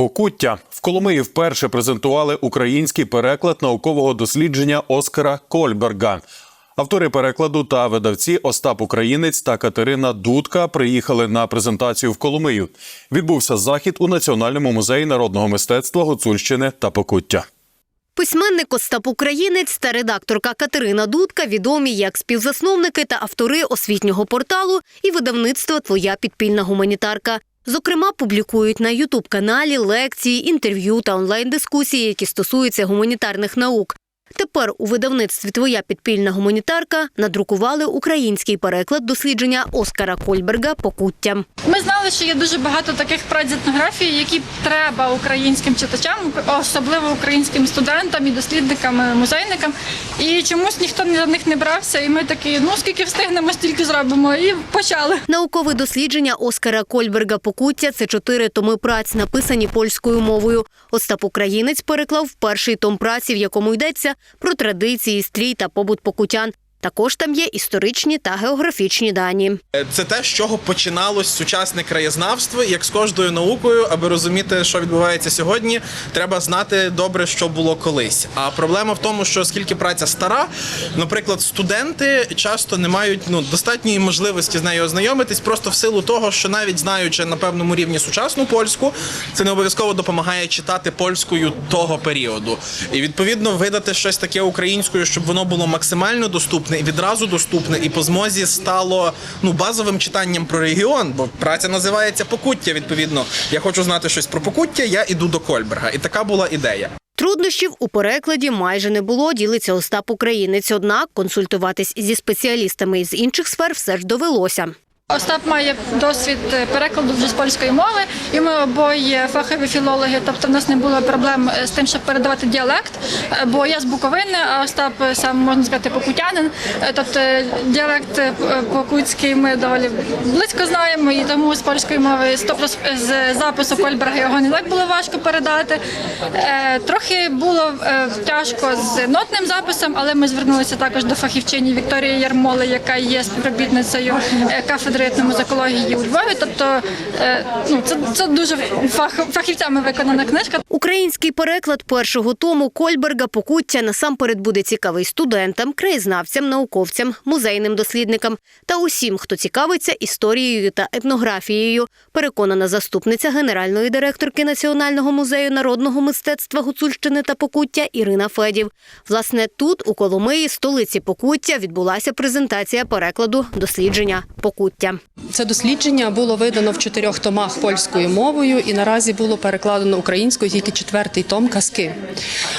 Покуття в Коломиї вперше презентували український переклад наукового дослідження Оскара Кольберга. Автори перекладу та видавці Остап Українець та Катерина Дудка приїхали на презентацію в Коломию. Відбувся захід у Національному музеї народного мистецтва Гуцульщини та Покуття. Письменник Остап Українець та редакторка Катерина Дудка відомі як співзасновники та автори освітнього порталу і видавництва Твоя підпільна гуманітарка. Зокрема, публікують на Ютуб-каналі лекції, інтерв'ю та онлайн-дискусії, які стосуються гуманітарних наук. Тепер у видавництві Твоя підпільна гуманітарка надрукували український переклад дослідження Оскара Кольберга Покуття. Ми знали, що є дуже багато таких праці-етнографій, які треба українським читачам, особливо українським студентам і дослідникам, музейникам. І чомусь ніхто за них не брався. І ми такі, ну скільки встигнемо, стільки зробимо. І почали. Наукове дослідження Оскара Кольберга Покуття це чотири томи праць, написані польською мовою. Остап Українець переклав перший том праці, в якому йдеться про традиції, стрій та побут покутян. Також там є історичні та географічні дані. Це те, з чого починалось сучасне краєзнавство. Як з кожною наукою, аби розуміти, що відбувається сьогодні, треба знати добре, що було колись. А проблема в тому, що оскільки праця стара, наприклад, студенти часто не мають ну достатньої можливості з нею ознайомитись, просто в силу того, що навіть знаючи на певному рівні сучасну польську, це не обов'язково допомагає читати польською того періоду. І відповідно видати щось таке українською, щоб воно було максимально доступне і відразу доступне, і по змозі стало ну базовим читанням про регіон, бо праця називається Покуття. Відповідно, я хочу знати щось про Покуття. Я іду до Кольберга, і така була ідея. Труднощів у перекладі майже не було, ділиться Остап Українець. Однак консультуватись зі спеціалістами із інших сфер все ж довелося. Остап має досвід перекладу вже з польської мови, і ми обоє фахові філологи. Тобто, в нас не було проблем з тим, щоб передавати діалект. Бо я з Буковини, а Остап сам можна сказати покутянин. Тобто діалект покутський ми доволі близько знаємо, і тому з польської мови тобто з запису Кольберга його не так було важко передати. Е, Трохи було е, тяжко з нотним записом, але ми звернулися також до фахівчині Вікторії Ярмоли, яка є співробітницею е, кафедри музикології у Львові. Тобто е, ну, це, це дуже фах, фахівцями виконана книжка. Український переклад першого тому Кольберга Покуття насамперед буде цікавий студентам, краєзнавцям, науковцям, музейним дослідникам та усім, хто цікавиться історією та етнографією. Переконана заступниця генеральної директорки Національного музею народного мистецтва Гуцульщини та Покуття Ірина Федів. Власне, тут, у Коломиї, столиці Покуття, відбулася презентація перекладу дослідження Покуття. Це дослідження було видано в чотирьох томах польською мовою, і наразі було перекладено українською тільки четвертий том казки.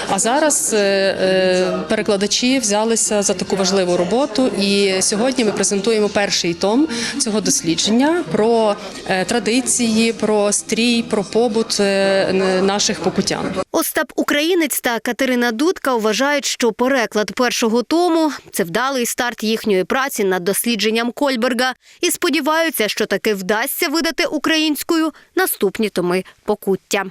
А зараз е, е, перекладачі взялися за таку важливу роботу. І сьогодні ми презентуємо перший том цього дослідження про е, традиції, про стрій, про побут наших покутян. Остап Українець та Катерина Дудка вважають, що переклад першого тому це вдалий старт їхньої праці над дослідженням Кольберга, і сподіваються, що таки вдасться видати українською наступні томи покуття.